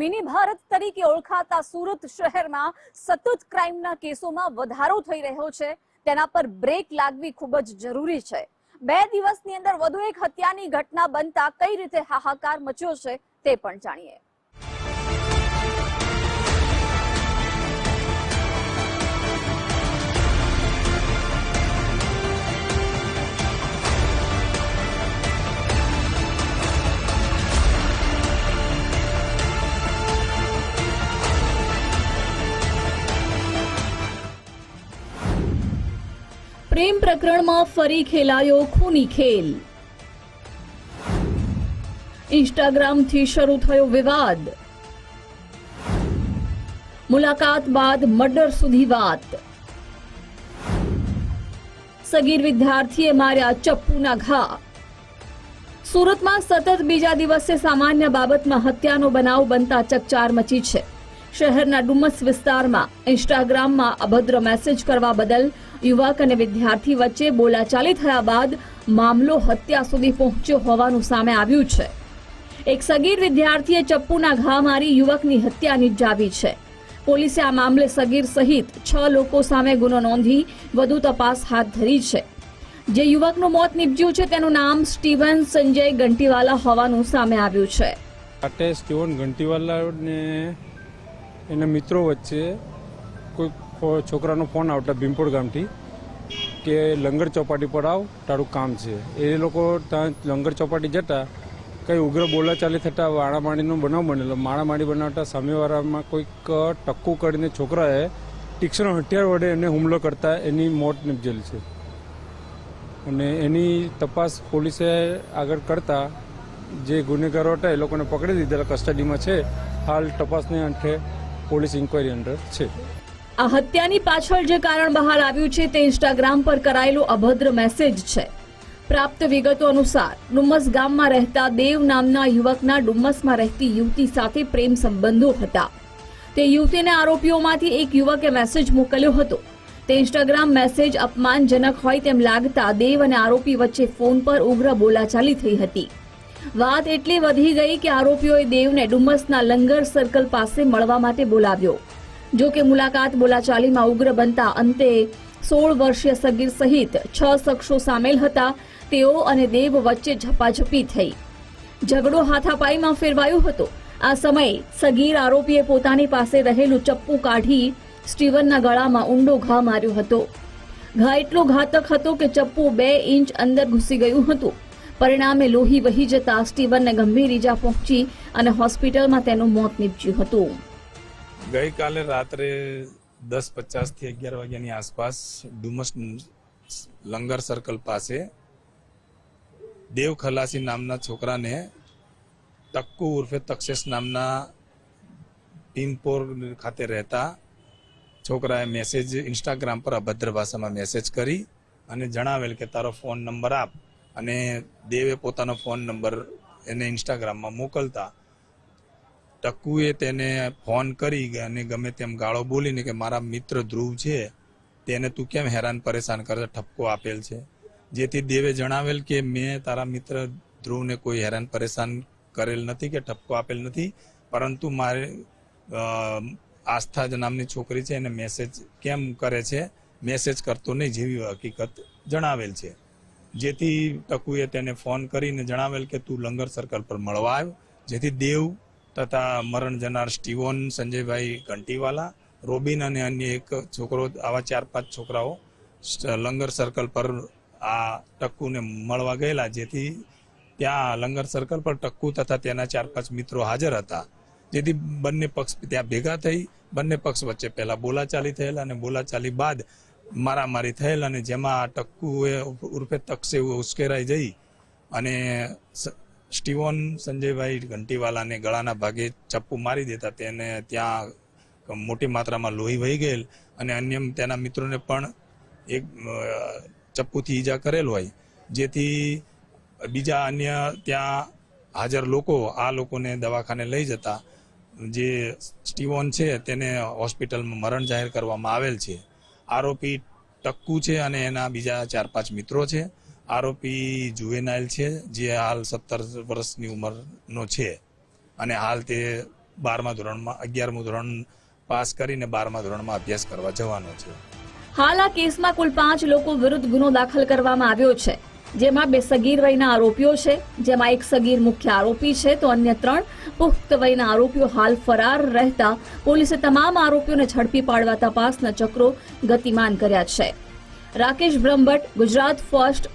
Mini Bharat તરીકે ઓળખાતા સુરત શહેરમાં સતત ક્રાઇમના કેસોમાં વધારો થઈ રહ્યો છે. તેના પર બ્રેક લાગવી ખૂબ જ જરૂરી છે. બે દિવસની અંદર વધુ એક હત્યાની ઘટના બનતા કઈ રીતે હાહાકાર મચ્યો છે તે પણ જાણીએ. પ્રેમ પ્રકરણમાં ફરી ખેલાયો ખૂની ખેલ. ઇન્સ્ટાગ્રામથી શરૂ થયો વિવાદ. મુલાકાત બાદ મર્ડર સુધી વાત. સગીર વિદ્યાર્થીએ માર્યા ચપ્પુના ઘા. સુરતમાં સતત બીજા દિવસે સામાન્ય બાબતમાં હત્યાનો બનાવ બનતા ચકચાર મચી છે. શહેરના ડુમસ વિસ્તારમાં ઇન્સ્ટાગ્રામમાં અભદ્ર મેસેજ કરવા બદલ યુવક અને વિદ્યાર્થી વચ્ચે બોલાચાલી થયા બાદ મામલો હત્યા સુધી પહોંચ્યો હોવાનું સામે આવ્યું છે. એક સગીર વિદ્યાર્થીએ ચપ્પુના ઘા મારી યુવકની હત્યા નિપજાવી છે. પોલીસે આ મામલે સગીર સહિત છ લોકો સામે ગુનો નોંધી વધુ તપાસ હાથ ધરી છે. જે યુવકનું મોત નિપજ્યું છે તેનું નામ સ્ટીવન સંજય ગંટીવાલા હોવાનું સામે આવ્યું છે. સ્ટીવન ગંટીવાલાને એના મિત્રો વચ્ચે કોઈ છોકરાનો ફોન આવતા ભીમપોડ ગામથી, કે લંગર ચોપાટી પર આવ, તારું કામ છે. એ લોકો ત્યાં લંગર ચોપાટી જતા, કંઈ ઉગ્ર બોલાચાલી થતાં, વાળામાળીનો બનાવ બનેલો. માળામાળી બનાવતા, સામેવાળામાં કોઈક ટક્કુ કરીને છોકરાએ તીક્ષ્ણ હથિયાર વડે એને હુમલો કરતા એની મોત નિપજેલી છે. અને એની તપાસ પોલીસે આગળ કરતા, જે ગુનેગારો હતા, એ લોકોને પકડી દીધેલા કસ્ટડીમાં છે. હાલ તપાસને અંતે પોલીસ ઇન્કવાયરી અંડર છે. આ હત્યાની પાછળ જે કારણ બહાર આવ્યું છે તે ઇન્સ્ટાગ્રામ પર કરાયેલો અભદ્ર મેસેજ છે. પ્રાપ્ત વિગતો અનુસાર, ડુમ્મસ ગામમાં રહેતા દેવ નામના યુવકના ડુમ્મસમાં રહેતી યુવતી સાથે પ્રેમ સંબંધો હતા. તે યુવતીને આરોપીઓમાંથી એક યુવકે મેસેજ મોકલ્યો હતો. તે ઇન્સ્ટાગ્રામ મેસેજ અપમાનજનક હોય તેમ લાગતા દેવ અને આરોપી વચ્ચે ફોન પર ઉગ્ર બોલાચાલી થઈ હતી. વાત એટલી વધી ગઈ કે આરોપીઓએ દેવને ડુમ્મસના લંગર સર્કલ પાસે મળવા માટે બોલાવ્યો. જો કે મુલાકાત બોલાચાલીમાં ઉગ્ર બનતા અંતે સોળ વર્ષીય સગીર સહિત છ શખ્સો સામેલ હતા. તેઓ અને દેવ વચ્ચે ઝપાઝપી થઈ. ઝઘડો હાથાપાઈમાં ફેરવાયો હતો. આ સમયે સગીર આરોપીએ પોતાની પાસે રહેલું ચપ્પુ કાઢી સ્ટીવનના ગળામાં ઊંડો ઘા માર્યો હતો. ઘા એટલો ઘાતક હતો કે ચપ્પુ બે ઇંચ અંદર ઘૂસી ગયું હતું. પરિણામે લોહી વહી જતા સ્ટીવનને ગંભીર ઈજા પહોંચી અને હોસ્પિટલમાં તેનું મોત નીપજ્યું હતું. ગઈકાલે રાત્રે દસ પચાસથી અગિયાર વાગ્યાની આસપાસ ડુમસ લંગર સર્કલ પાસે દેવ ખલાસી નામના છોકરાને તક્કુ ઉર્ફે તક્ષેસ નામના ટીમપોર ખાતે રહેતા છોકરાએ મેસેજ ઇન્સ્ટાગ્રામ પર અભદ્ર ભાષામાં મેસેજ કરી અને જણાવેલ કે, તારો ફોન નંબર આપ. અને દેવે પોતાનો ફોન નંબર એને ઇન્સ્ટાગ્રામમાં મોકલતા ટક્કુએ તેને ફોન કરી અને ગમે તેમ ગાળો બોલીને કે મારા મિત્ર ધ્રુવ છે, તેને તું કેમ હેરાન પરેશાન કરે ઠપકો આપેલ છે? જેથી દેવે જણાવેલ કે મેં તારા મિત્ર ધ્રુવને કોઈ હેરાન પરેશાન કરેલ નથી કે ઠપકો આપેલ નથી, પરંતુ મારે આસ્થા જ નામની છોકરી છે એને મેસેજ કેમ કરે છે? મેસેજ કરતો નહીં, જેવી હકીકત જણાવેલ છે. જેથી ટકુએ તેને ફોન કરીને જણાવેલ કે તું લંગર સર્કલ પર મળવા આવ્યો. જેથી દેવ તથા મરણ જનાર સ્ટીવન, સંજયભાઈ ઘંટીવાલા, રોબિન અને અન્ય એક છોકરો, આવા ચાર પાંચ છોકરાઓ લંગર સર્કલ પર આ ટક્કુને મળવા ગયેલા. જેથી ત્યાં લંગર સર્કલ પર ટક્કુ તથા તેના ચાર પાંચ મિત્રો હાજર હતા. જેથી બંને પક્ષ ત્યાં ભેગા થઈ, બંને પક્ષ વચ્ચે પહેલા બોલાચાલી થયેલ અને બોલાચાલી બાદ મારામારી થયેલ અને જેમાં ટક્કુએ ઉર્ફે તકસે ઉશ્કેરાઈ જઈ અને સ્ટીવન, સંજયભાઈ ઘંટીવાલાને ગળાના ભાગે ચપ્પુ મારી દેતા. તેને ત્યાં મોટી માત્રામાં લોહી વહી ગયેલ અને અન્ય તેના મિત્રોને પણ એક ચપ્પુથી ઈજા કરેલ હોય. જેથી બીજા અન્ય ત્યાં હાજર લોકો આ લોકોને દવાખાને લઈ જતા. જે સ્ટીવન છે તેને હોસ્પિટલમાં મરણ જાહેર કરવામાં આવેલ છે. આરોપી ટક્કુ છે અને એના બીજા ચાર પાંચ મિત્રો છે. આરોપી જુવેનાઇલ છે, જે હાલ સત્તર વર્ષની ઉંમરનો છે. અને હાલ તે બારમા ધોરણમાં, અગિયારમું ધોરણ પાસ કરીને બારમા ધોરણમાં અભ્યાસ કરવા જવાનો છે. હાલ આ કેસમાં કુલ પાંચ લોકો વિરુદ્ધ ગુનો દાખલ કરવામાં આવ્યો છે. જેમાં બે સગીર વયના આરોપીઓ છે, જેમાં એક સગીર મુખ્ય આરોપી છે, તો અન્ય ત્રણ પુખ્ત વયના આરોપીઓ હાલ ફરાર રહેતા પોલીસે તમામ આરોપીઓને ઝડપી પાડવા તપાસના ચક્રો ગતિમાન કર્યા છે. રાકેશ બ્રહ્મભટ્ટ, ગુજરાત ફર્સ્ટ